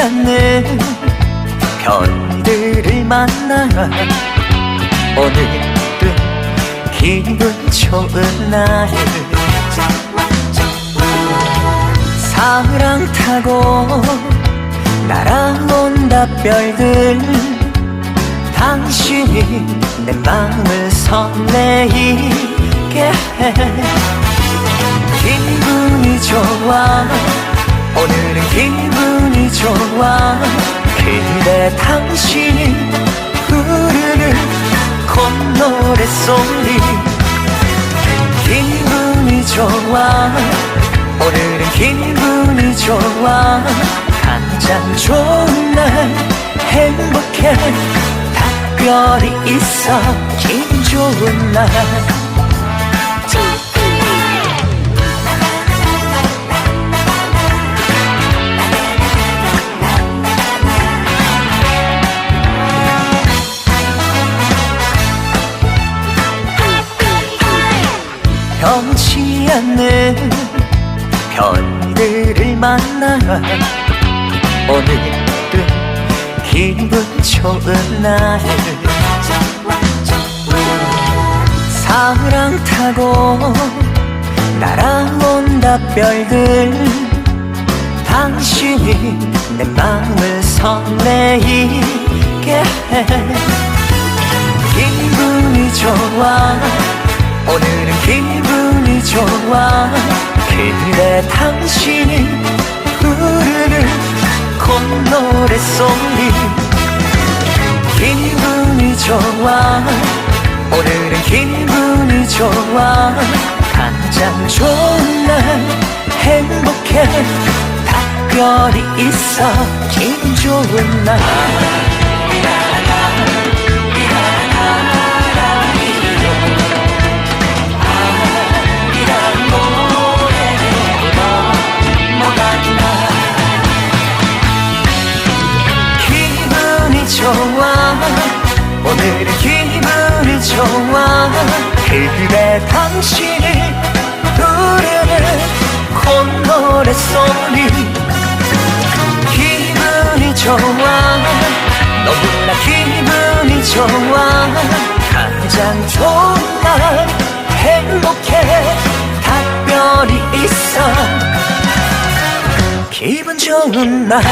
않는 별들을 만나 오늘은 기분 좋은 날. 사랑 타고 날아온다 별들. 당신이 내 마음을 설레이게 해. 기분이 좋아. 오늘은 기분이 좋아. 그대 당신이 부르는 콧노래 소리. 기분이 좋아. 오늘은 기분이 좋아. 가장 좋은 날 행복해. 특별히 있어. 기분 좋은 날 변치 않는 별들을 만나 오늘은 기분 좋은 날. 사랑 타고 날아온다 별들. 당신이 내 마음을 설레이게 해. 기분이 좋아 오늘은 기분이 좋아. 그대 당신이 부르는 콧노래 소리. 기분이 좋아. 오늘은 기분이 좋아. 가장 좋은 날 행복해. 특별히 있어. 기분 좋은 날 좋아. 오늘은 기분이 좋아. 그대 당신이 부르는 콧노래 소리. 기분이 좋아. 너무나 기분이 좋아. 가장 좋은 날 행복해. 특별히 있어. 기분 좋은 날